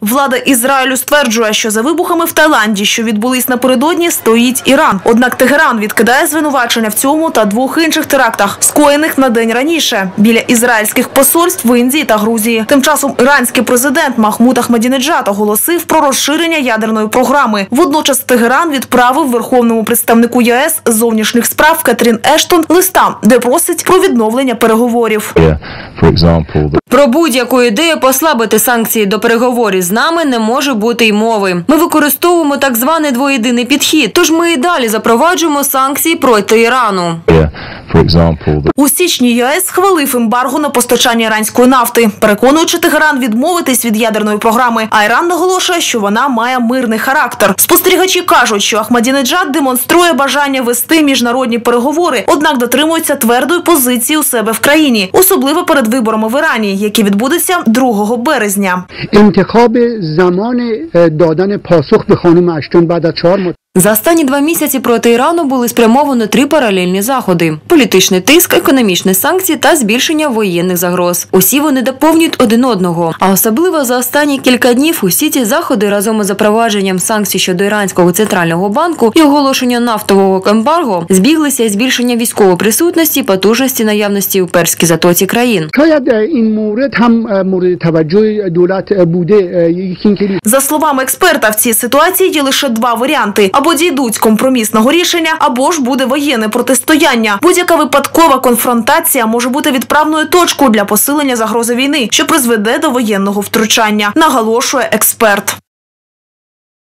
Влада Ізраїлю стверджує, що за вибухами в Таїланді, що відбулись напередодні, стоїть Іран. Однак Тегеран відкидає звинувачення в цьому та двох інших терактах, скоєних на день раніше біля ізраїльських посольств в Індії та Грузії. Тим часом іранський президент Махмуд Ахмадінеджад оголосив про розширення ядерної програми. Водночас Тегеран відправив верховному представнику ЄС зовнішніх справ Кетрін Ештон листа, де просить про відновлення переговорів. Yeah, for example, that Про будь-яку ідею послабити санкції до переговорів з нами не може бути й мови. Ми використовуємо так званий двоєдиний підхід. Тож ми і далі запроваджуємо санкції проти Ірану. У січні ЄС схвалив ембарго на постачання іранської нафти, переконуючи Тегеран відмовитись від ядерної програми. А Іран наголошує, що вона має мирний характер. Спостерігачі кажуть, що Ахмадінеджад демонструє бажання вести міжнародні переговори, однак дотримується твердої позиції у себе в країні, особливо перед виборами в Ірані, які відбудуться 2 березня. انتخاب زمان دادن پاسخ به خانم اشتون بعد از چهار ماه. За останні два місяці проти Ірану були спрямовано три паралельні заходи: політичний тиск, економічні санкції та збільшення воєнних загроз. Усі вони доповнюють один одного. А особливо за останні кілька днів усі ці заходи разом із запровадженням санкцій щодо іранського центрального банку і оголошення нафтового кембарго збіглися збільшення військової присутності, і потужності наявності у перській затоці країн. За словами експерта, в цій ситуації є лише два варіанти або дійдуть компромісного рішення, або ж буде воєнне протистояння. Будь-яка випадкова конфронтація може бути відправною точкою для посилення загрози війни, що призведе до воєнного втручання, наголошує експерт.